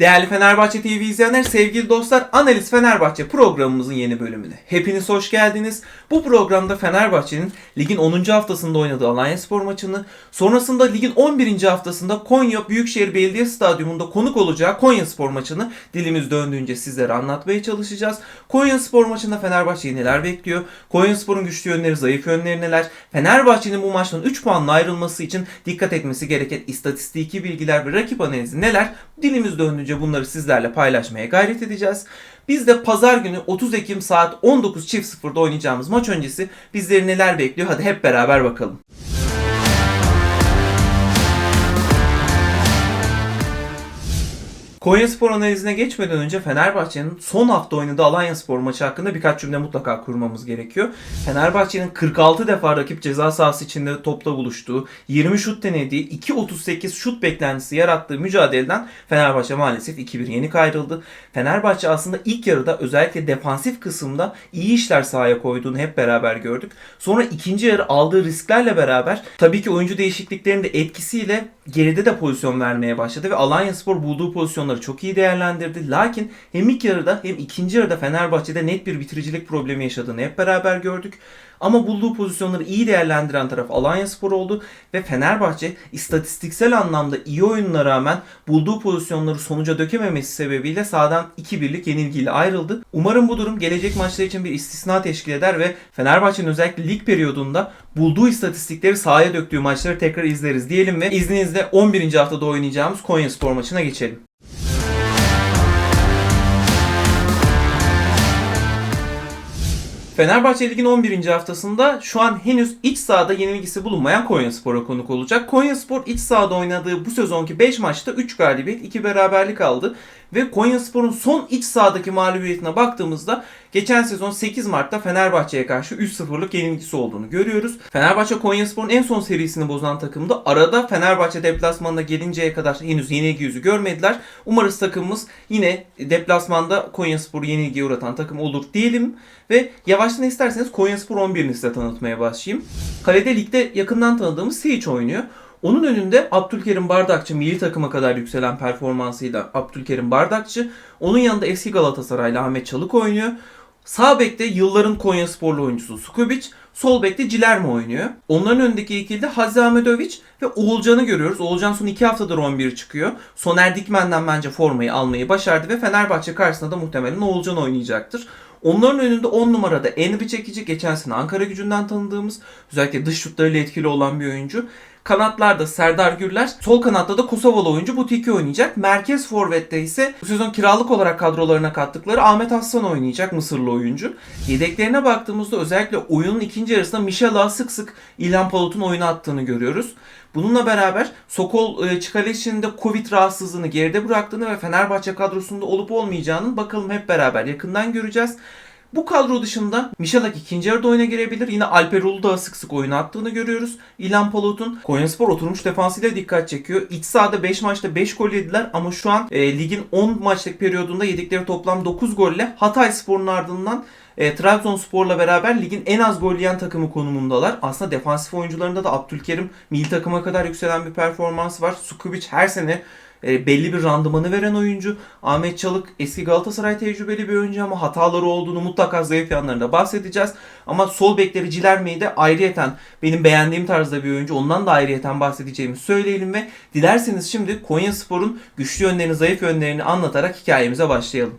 Değerli Fenerbahçe TV izleyenler, sevgili dostlar, Analiz Fenerbahçe programımızın yeni bölümüne. Hepiniz hoş geldiniz. Bu programda Fenerbahçe'nin ligin 10. haftasında oynadığı Alanya Spor maçını, sonrasında ligin 11. haftasında Konya Büyükşehir Belediye Stadyumunda konuk olacağı Konya Spor maçını dilimiz döndüğünce sizlere anlatmaya çalışacağız. Konya Spor maçında Fenerbahçe'yi neler bekliyor? Konya Spor'un güçlü yönleri, zayıf yönleri neler? Fenerbahçe'nin bu maçtan 3 puanla ayrılması için dikkat etmesi gereken istatistiki bilgiler ve rakip analizi neler? Dilimiz döndüğünce bunları sizlerle paylaşmaya gayret edeceğiz. Biz de pazar günü 30 Ekim saat 19.00'da oynayacağımız maç öncesi bizleri neler bekliyor? Hadi hep beraber bakalım. Konya Spor analizine geçmeden önce Fenerbahçe'nin son hafta oynadığı Alanya Spor maçı hakkında birkaç cümle mutlaka kurmamız gerekiyor. Fenerbahçe'nin 46 defa rakip ceza sahası içinde topla buluştuğu, 20 şut denediği, 2.38 şut beklentisi yarattığı mücadeleden Fenerbahçe maalesef 2-1 yenik ayrıldı. Fenerbahçe aslında ilk yarıda özellikle defansif kısımda iyi işler sahaya koyduğunu hep beraber gördük. Sonra ikinci yarı aldığı risklerle beraber tabii ki oyuncu değişikliklerinin de etkisiyle geride de pozisyon vermeye başladı ve Alanya Spor bulduğu pozisyonları çok iyi değerlendirdi. Lakin hem ilk yarıda hem ikinci yarıda Fenerbahçe'de net bir bitiricilik problemi yaşadığını hep beraber gördük. Ama bulduğu pozisyonları iyi değerlendiren taraf Alanya Spor oldu ve Fenerbahçe istatistiksel anlamda iyi oyununa rağmen bulduğu pozisyonları sonuca dökememesi sebebiyle sahadan 2-1'lik yenilgiyle ayrıldı. Umarım bu durum gelecek maçlar için bir istisna teşkil eder ve Fenerbahçe'nin özellikle lig periyodunda bulduğu istatistikleri sahaya döktüğü maçları tekrar izleriz diyelim ve izninizle 11. haftada oynayacağımız Konya Spor maçına geçelim. Fenerbahçe Lig'in 11. haftasında şu an henüz iç sahada yenilgisi bulunmayan Konya Spor'a konuk olacak. Konya Spor iç sahada oynadığı bu sezonki 5 maçta 3 galibiyet, 2 beraberlik aldı. Ve Konya Spor'un son iç sahadaki mağlubiyetine baktığımızda geçen sezon 8 Mart'ta Fenerbahçe'ye karşı 3-0'lık yenilgisi olduğunu görüyoruz. Fenerbahçe Konya Spor'un en son serisini bozan takımda arada Fenerbahçe deplasmanına gelinceye kadar henüz yenilgi yüzü görmediler. Umarız takımımız yine deplasmanda Konya Spor'u yenilgiye uğratan takım olur diyelim. Ve yavaştan isterseniz Konya Spor 11'ini size tanıtmaya başlayayım. Kalede ligde yakından tanıdığımız Sihic oynuyor. Onun önünde Abdülkerim Bardakçı milli takıma kadar yükselen performansıyla Abdülkerim Bardakçı. Onun yanında eski Galatasaraylı Ahmet Çalık oynuyor. Sağ bekte yılların Konya sporlu oyuncusu Sukubic. Sol bekte Cilerme oynuyor. Onların önündeki ikilide Hazzi Ahmetoviç ve Oğulcan'ı görüyoruz. Oğulcan son 2 haftadır 11 çıkıyor. Soner Dikmen'den bence formayı almayı başardı ve Fenerbahçe karşısında da muhtemelen Oğulcan oynayacaktır. Onların önünde 10 numarada Enri Çekici geçen sene Ankara gücünden tanıdığımız özellikle dış şutlarıyla etkili olan bir oyuncu. Kanatlarda Serdar Gürler, sol kanatta da Kosovalı oyuncu Butiki oynayacak. Merkez forvette ise bu sezon kiralık olarak kadrolarına kattıkları Ahmet Aslan oynayacak Mısırlı oyuncu. Yedeklerine baktığımızda özellikle oyunun ikinci yarısında Michela sık sık İlhan Palut'un oyuna attığını görüyoruz. Bununla beraber Sokol e, Çikaleş'in de Covid rahatsızlığını geride bıraktığını ve Fenerbahçe kadrosunda olup olmayacağını bakalım hep beraber yakından göreceğiz. Bu kadro dışında Mişalak ikinci yarıda oyuna girebilir. Yine Alper Ulu da sık sık oyuna attığını görüyoruz. İlhan Palut'un Konyaspor oturmuş defansıyla dikkat çekiyor. İç sahada 5 maçta 5 gol yediler ama şu an e, ligin 10 maçlık periyodunda yedikleri toplam 9 golle Hatay Spor'un ardından e, Trabzonspor'la beraber ligin en az gol yiyen takımı konumundalar. Aslında defansif oyuncularında da Abdülkerim milli takıma kadar yükselen bir performans var. Sukubic her sene e, belli bir randımanı veren oyuncu. Ahmet Çalık eski Galatasaray tecrübeli bir oyuncu ama hataları olduğunu mutlaka zayıf yanlarında bahsedeceğiz. Ama sol bekleri Cilerme'yi de ayrıyeten benim beğendiğim tarzda bir oyuncu. Ondan da ayrıyeten bahsedeceğimi söyleyelim ve dilerseniz şimdi Konya Spor'un güçlü yönlerini, zayıf yönlerini anlatarak hikayemize başlayalım.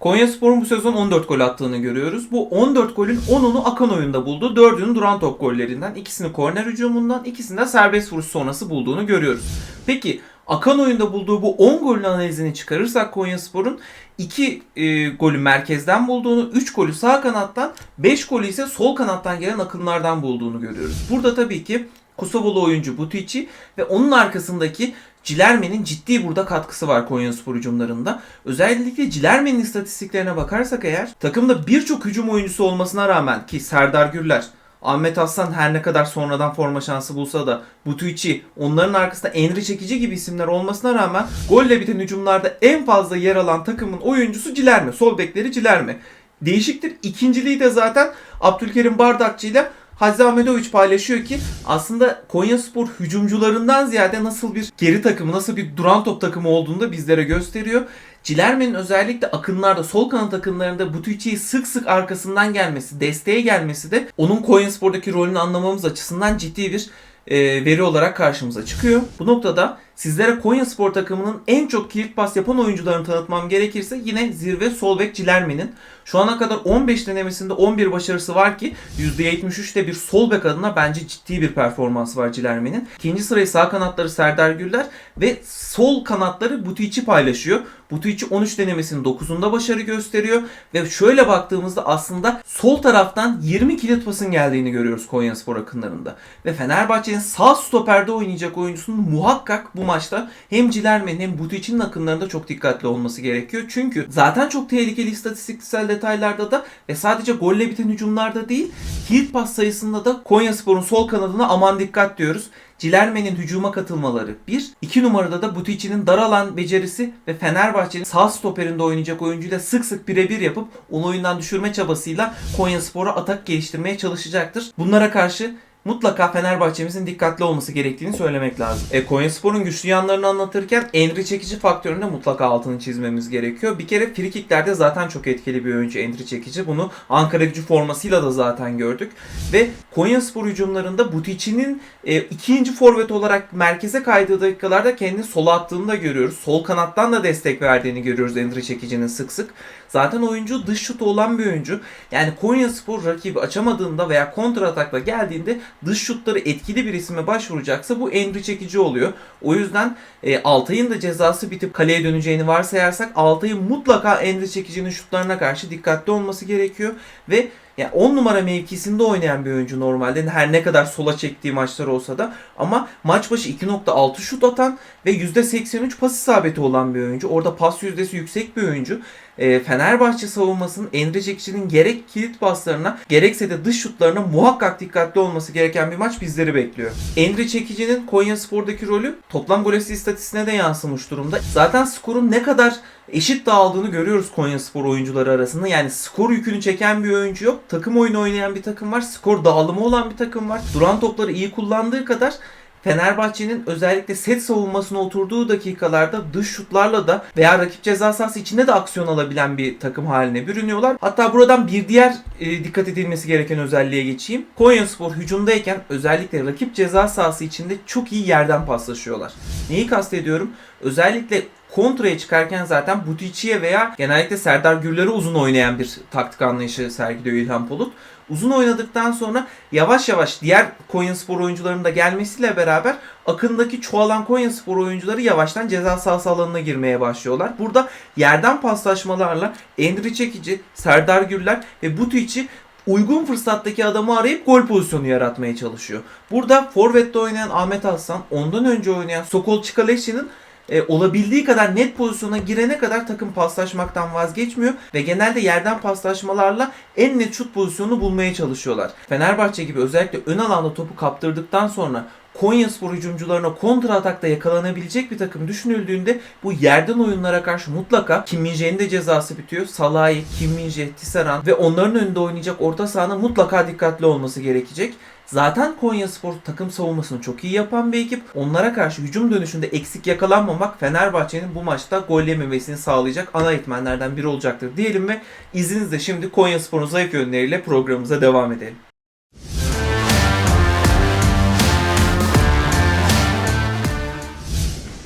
Konya Spor'un bu sezon 14 gol attığını görüyoruz. Bu 14 golün 10'unu akan oyunda buldu. 4'ünü duran top gollerinden, ikisini korner hücumundan, ikisini de serbest vuruş sonrası bulduğunu görüyoruz. Peki akan oyunda bulduğu bu 10 golün analizini çıkarırsak Konya Spor'un 2 e, golü merkezden bulduğunu, 3 golü sağ kanattan, 5 golü ise sol kanattan gelen akımlardan bulduğunu görüyoruz. Burada tabii ki Kosovalı oyuncu Butici ve onun arkasındaki Cilerme'nin ciddi burada katkısı var Konya Spor hücumlarında. Özellikle Cilerme'nin istatistiklerine bakarsak eğer takımda birçok hücum oyuncusu olmasına rağmen ki Serdar Gürler, Ahmet Aslan her ne kadar sonradan forma şansı bulsa da Butuici, onların arkasında Enri Çekici gibi isimler olmasına rağmen golle biten hücumlarda en fazla yer alan takımın oyuncusu Cilerme. Sol bekleri Cilerme. Değişiktir. İkinciliği de zaten Abdülkerim Bardakçı ile Hazze Ahmetoviç paylaşıyor ki aslında Konyaspor hücumcularından ziyade nasıl bir geri takımı, nasıl bir duran top takımı olduğunu da bizlere gösteriyor. Cilerme'nin özellikle akınlarda, sol kanat akınlarında Butüçi'yi sık sık arkasından gelmesi, desteğe gelmesi de onun Konyaspor'daki rolünü anlamamız açısından ciddi bir e, veri olarak karşımıza çıkıyor. Bu noktada sizlere Konya Spor takımının en çok kilit pas yapan oyuncularını tanıtmam gerekirse yine zirve sol bek Cilerme'nin. Şu ana kadar 15 denemesinde 11 başarısı var ki %73'te bir sol bek adına bence ciddi bir performans var Cilerme'nin. İkinci sırayı sağ kanatları Serdar Güller ve sol kanatları Butici paylaşıyor. Butici 13 denemesinin 9'unda başarı gösteriyor ve şöyle baktığımızda aslında sol taraftan 20 kilit pasın geldiğini görüyoruz Konya Spor akınlarında. Ve Fenerbahçe'nin sağ stoperde oynayacak oyuncusunun muhakkak bu maçta hem Cilerme'nin hem Butici'nin akınlarında çok dikkatli olması gerekiyor. Çünkü zaten çok tehlikeli istatistiksel detaylarda da ve sadece golle biten hücumlarda değil kilit pas sayısında da Konya Spor'un sol kanadına aman dikkat diyoruz. Cilerme'nin hücuma katılmaları 1. 2 numarada da Butici'nin dar alan becerisi ve Fenerbahçe'nin sağ stoperinde oynayacak oyuncuyla sık sık birebir yapıp onu oyundan düşürme çabasıyla Konya Spor'a atak geliştirmeye çalışacaktır. Bunlara karşı mutlaka Fenerbahçe'mizin dikkatli olması gerektiğini söylemek lazım. E, Konyaspor'un güçlü yanlarını anlatırken Endri çekici faktöründe mutlaka altını çizmemiz gerekiyor. Bir kere frikiklerde zaten çok etkili bir oyuncu Endri çekici. Bunu Ankara gücü formasıyla da zaten gördük. Ve Konyaspor hücumlarında Butici'nin e, ikinci forvet olarak merkeze kaydığı dakikalarda kendini sola attığını da görüyoruz. Sol kanattan da destek verdiğini görüyoruz Endri çekicinin sık sık. Zaten oyuncu dış şutu olan bir oyuncu. Yani Konyaspor rakibi açamadığında veya kontra atakla geldiğinde dış şutları etkili bir isime başvuracaksa bu Endri çekici oluyor. O yüzden e, Altay'ın da cezası bitip kaleye döneceğini varsayarsak Altay'ın mutlaka Endri çekicinin şutlarına karşı dikkatli olması gerekiyor ve yani 10 numara mevkisinde oynayan bir oyuncu normalde her ne kadar sola çektiği maçlar olsa da ama maç başı 2.6 şut atan ve %83 pas isabeti olan bir oyuncu. Orada pas yüzdesi yüksek bir oyuncu. E, Fenerbahçe savunmasının Emre Çekici'nin gerek kilit paslarına gerekse de dış şutlarına muhakkak dikkatli olması gereken bir maç bizleri bekliyor. Emre Çekici'nin Konya Spor'daki rolü toplam gol asist istatistiğine de yansımış durumda. Zaten skorun ne kadar eşit dağıldığını görüyoruz Konya Spor oyuncuları arasında. Yani skor yükünü çeken bir oyuncu yok. Takım oyunu oynayan bir takım var. Skor dağılımı olan bir takım var. Duran topları iyi kullandığı kadar Fenerbahçe'nin özellikle set savunmasına oturduğu dakikalarda dış şutlarla da veya rakip ceza sahası içinde de aksiyon alabilen bir takım haline bürünüyorlar. Hatta buradan bir diğer e, dikkat edilmesi gereken özelliğe geçeyim. Konyaspor hücumdayken özellikle rakip ceza sahası içinde çok iyi yerden paslaşıyorlar. Neyi kastediyorum? Özellikle kontraya çıkarken zaten Butici'ye veya genellikle Serdar Gürler'e uzun oynayan bir taktik anlayışı sergiliyor İlhan Polut. Uzun oynadıktan sonra yavaş yavaş diğer Konyaspor oyuncularının da gelmesiyle beraber akındaki çoğalan Konyaspor oyuncuları yavaştan ceza sahası alanına girmeye başlıyorlar. Burada yerden paslaşmalarla Endri Çekici, Serdar Gürler ve Butici uygun fırsattaki adamı arayıp gol pozisyonu yaratmaya çalışıyor. Burada Forvet'te oynayan Ahmet Aslan, ondan önce oynayan Sokol Çikaleşi'nin e, olabildiği kadar net pozisyona girene kadar takım paslaşmaktan vazgeçmiyor ve genelde yerden paslaşmalarla en net şut pozisyonunu bulmaya çalışıyorlar. Fenerbahçe gibi özellikle ön alanda topu kaptırdıktan sonra Konyaspor hücumcularına kontra atakta yakalanabilecek bir takım düşünüldüğünde bu yerden oyunlara karşı mutlaka Kim Min-jae'nin de cezası bitiyor. Salahi, Kim Min-jae, Tisserand ve onların önünde oynayacak orta sahanın mutlaka dikkatli olması gerekecek. Zaten Konya Spor takım savunmasını çok iyi yapan bir ekip. Onlara karşı hücum dönüşünde eksik yakalanmamak Fenerbahçe'nin bu maçta gol yememesini sağlayacak ana etmenlerden biri olacaktır diyelim ve izninizle şimdi Konya Spor'un zayıf yönleriyle programımıza devam edelim.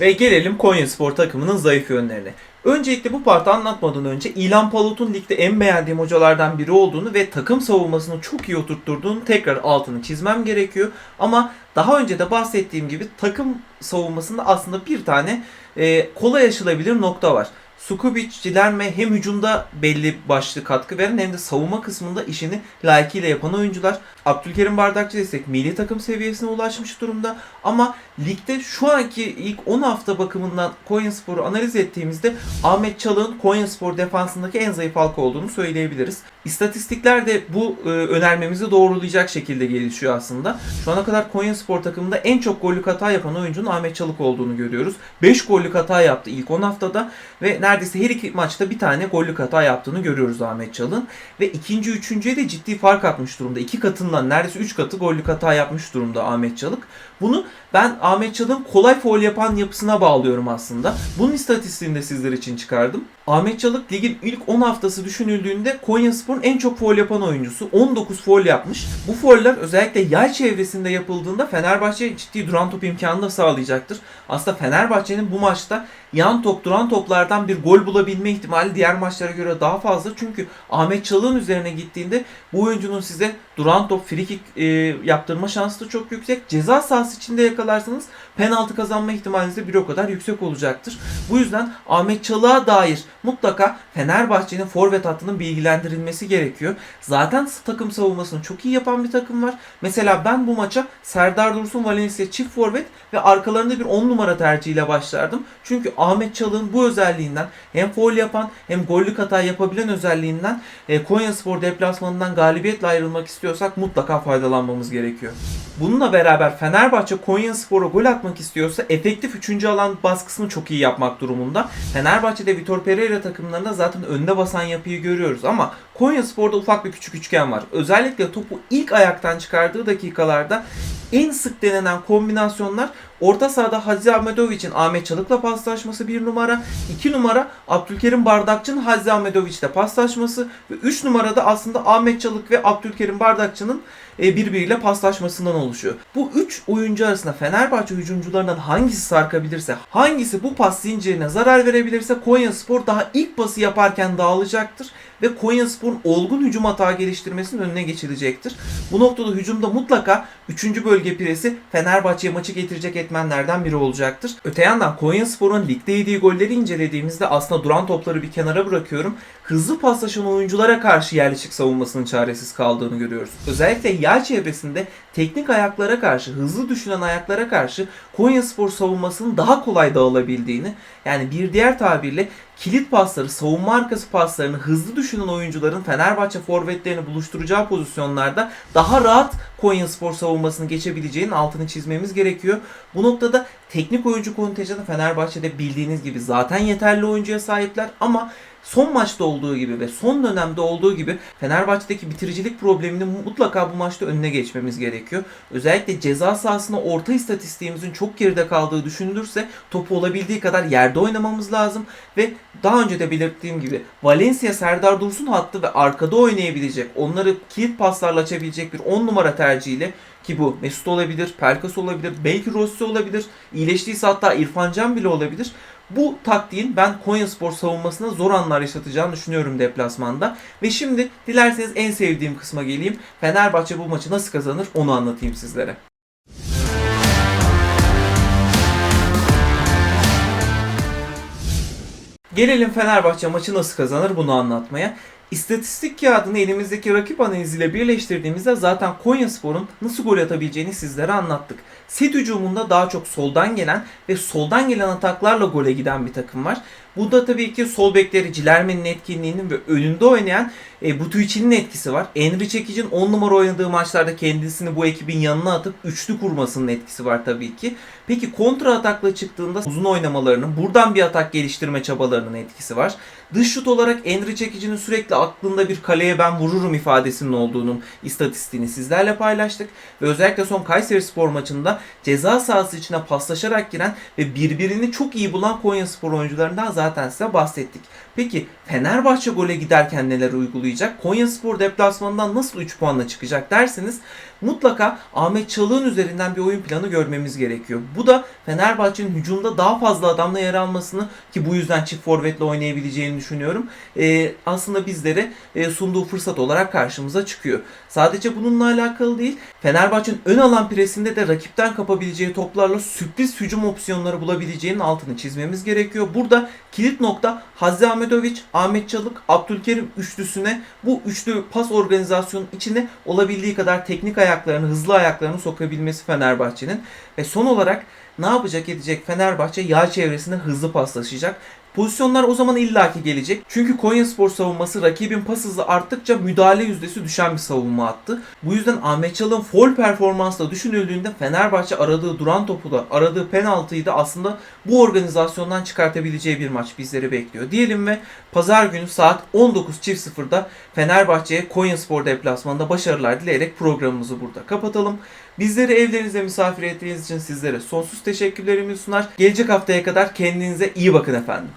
Ve gelelim Konya Spor takımının zayıf yönlerine. Öncelikle bu parti anlatmadan önce İlhan Palut'un ligde en beğendiğim hocalardan biri olduğunu ve takım savunmasını çok iyi oturtturduğunu tekrar altını çizmem gerekiyor. Ama daha önce de bahsettiğim gibi takım savunmasında aslında bir tane e, kolay aşılabilir nokta var. Sukubic, Cilerme hem hücumda belli başlı katkı veren hem de savunma kısmında işini layıkıyla yapan oyuncular. Abdülkerim Bardakçı destek milli takım seviyesine ulaşmış durumda. Ama ligde şu anki ilk 10 hafta bakımından Konyaspor'u analiz ettiğimizde Ahmet Çalık'ın Konyaspor defansındaki en zayıf halka olduğunu söyleyebiliriz. İstatistikler de bu e, önermemizi doğrulayacak şekilde gelişiyor aslında. Şu ana kadar Konyaspor takımında en çok gollük hata yapan oyuncunun Ahmet Çalık olduğunu görüyoruz. 5 gollük hata yaptı ilk 10 haftada ve neredeyse her iki maçta bir tane gollük hata yaptığını görüyoruz Ahmet Çal'ın. Ve ikinci, üçüncüye de ciddi fark atmış durumda. İki katından neredeyse üç katı gollük hata yapmış durumda Ahmet Çalık. Bunu ben Ahmet Çalık'ın kolay foul yapan yapısına bağlıyorum aslında. Bunun istatistiğini de sizler için çıkardım. Ahmet Çalık ligin ilk 10 haftası düşünüldüğünde Konyaspor'un en çok foul yapan oyuncusu. 19 foul yapmış. Bu fauller özellikle yay çevresinde yapıldığında Fenerbahçe ciddi duran top imkanı da sağlayacaktır. Aslında Fenerbahçe'nin bu maçta yan top duran toplardan bir gol bulabilme ihtimali diğer maçlara göre daha fazla. Çünkü Ahmet Çalık'ın üzerine gittiğinde bu oyuncunun size duran top free kick e, yaptırma şansı da çok yüksek. Ceza sahası içinde yakalarsanız penaltı kazanma ihtimaliniz de bir o kadar yüksek olacaktır. Bu yüzden Ahmet Çalık'a dair mutlaka Fenerbahçe'nin forvet hattının bilgilendirilmesi gerekiyor. Zaten takım savunmasını çok iyi yapan bir takım var. Mesela ben bu maça Serdar Dursun, Valencia çift forvet ve arkalarında bir 10 numara tercihiyle başlardım. Çünkü Ahmet Çalık'ın bu özelliğinden hem foul yapan hem gollük hata yapabilen özelliğinden e, Konyaspor deplasmanından galibiyetle ayrılmak istiyorsak mutlaka faydalanmamız gerekiyor. Bununla beraber Fenerbahçe Konyaspor'a gol atmak istiyorsa efektif 3. alan baskısını çok iyi yapmak durumunda. Fenerbahçe'de Vitor Pereira takımlarında zaten önde basan yapıyı görüyoruz ama Konyaspor'da ufak bir küçük üçgen var. Özellikle topu ilk ayaktan çıkardığı dakikalarda en sık denenen kombinasyonlar orta sahada Hacı Ahmedovic'in Ahmet Çalık'la paslaşması bir numara. 2 numara Abdülkerim Bardakçı'nın Hacı Ahmedovic'le paslaşması ve 3 numarada aslında Ahmet Çalık ve Abdülkerim Bardakçı'nın e, birbiriyle paslaşmasından oluşuyor. Bu 3 oyuncu arasında Fenerbahçe hücumcularından hangisi sarkabilirse, hangisi bu pas zincirine zarar verebilirse Konyaspor daha ilk pası yaparken dağılacaktır ve Konyaspor'un olgun hücum hata geliştirmesinin önüne geçilecektir. Bu noktada hücumda mutlaka 3. bölge piresi Fenerbahçe'ye maçı getirecek etmenlerden biri olacaktır. Öte yandan Konyaspor'un ligde yediği golleri incelediğimizde aslında duran topları bir kenara bırakıyorum. Hızlı paslaşan oyunculara karşı yerleşik savunmasının çaresiz kaldığını görüyoruz. Özellikle yağ çevresinde teknik ayaklara karşı, hızlı düşünen ayaklara karşı Konyaspor savunmasının daha kolay dağılabildiğini, yani bir diğer tabirle kilit pasları, savunma arkası paslarını hızlı düşünen oyuncuların Fenerbahçe forvetlerini buluşturacağı pozisyonlarda daha rahat Konyaspor savunmasını geçebileceğinin altını çizmemiz gerekiyor. Bu noktada teknik oyuncu kontenjanı Fenerbahçe'de bildiğiniz gibi zaten yeterli oyuncuya sahipler ama son maçta olduğu gibi ve son dönemde olduğu gibi Fenerbahçe'deki bitiricilik problemini mutlaka bu maçta önüne geçmemiz gerekiyor. Özellikle ceza sahasına orta istatistiğimizin çok geride kaldığı düşünülürse topu olabildiği kadar yerde oynamamız lazım ve daha önce de belirttiğim gibi Valencia Serdar Dursun hattı ve arkada oynayabilecek, onları kilit paslarla açabilecek bir 10 numara tercihiyle ki bu Mesut olabilir, Pelkas olabilir, belki Rossi olabilir, iyileştiyse hatta İrfan Can bile olabilir. Bu taktiğin ben Konyaspor savunmasına zor anlar yaşatacağını düşünüyorum deplasmanda. Ve şimdi dilerseniz en sevdiğim kısma geleyim. Fenerbahçe bu maçı nasıl kazanır onu anlatayım sizlere. Gelelim Fenerbahçe maçı nasıl kazanır bunu anlatmaya. İstatistik kağıdını elimizdeki rakip analiziyle birleştirdiğimizde zaten Konyaspor'un nasıl gol atabileceğini sizlere anlattık. Set hücumunda daha çok soldan gelen ve soldan gelen ataklarla gole giden bir takım var. Bu da tabii ki sol bekleri Cilerme'nin etkinliğinin ve önünde oynayan e, Butuicini'nin etkisi var. Enri Çekic'in 10 numara oynadığı maçlarda kendisini bu ekibin yanına atıp üçlü kurmasının etkisi var tabii ki. Peki kontra atakla çıktığında uzun oynamalarının, buradan bir atak geliştirme çabalarının etkisi var. Dış şut olarak Enri Çekici'nin sürekli aklında bir kaleye ben vururum ifadesinin olduğunun istatistiğini sizlerle paylaştık. Ve özellikle son Kayseri Spor maçında ceza sahası içine paslaşarak giren ve birbirini çok iyi bulan Konya Spor oyuncularından zaten size bahsettik. Peki Fenerbahçe gole giderken neler uygulayacak? Konya Spor deplasmanından nasıl 3 puanla çıkacak derseniz mutlaka Ahmet Çalık'ın üzerinden bir oyun planı görmemiz gerekiyor. Bu da Fenerbahçe'nin hücumda daha fazla adamla yer almasını ki bu yüzden çift forvetle oynayabileceğini düşünüyorum. E, aslında bizlere e, sunduğu fırsat olarak karşımıza çıkıyor. Sadece bununla alakalı değil. Fenerbahçe'nin ön alan presinde de rakipten kapabileceği toplarla sürpriz hücum opsiyonları bulabileceğinin altını çizmemiz gerekiyor. Burada kilit nokta Hazzi Ahmetoviç, Ahmet Çalık, Abdülkerim üçlüsüne bu üçlü pas organizasyonun içine olabildiği kadar teknik ayaklarını, hızlı ayaklarını sokabilmesi Fenerbahçe'nin. Ve son olarak ne yapacak edecek Fenerbahçe yağ çevresinde hızlı paslaşacak. Pozisyonlar o zaman illaki gelecek. Çünkü Konyaspor savunması rakibin pas hızı arttıkça müdahale yüzdesi düşen bir savunma attı. Bu yüzden Ahmet Çal'ın foul performansla düşünüldüğünde Fenerbahçe aradığı duran topu da aradığı penaltıyı da aslında bu organizasyondan çıkartabileceği bir maç bizleri bekliyor. Diyelim ve pazar günü saat 19.00'da Fenerbahçe'ye Konyaspor deplasmanında başarılar dileyerek programımızı burada kapatalım. Bizleri evlerinizde misafir ettiğiniz için sizlere sonsuz teşekkürlerimi sunar. Gelecek haftaya kadar kendinize iyi bakın efendim.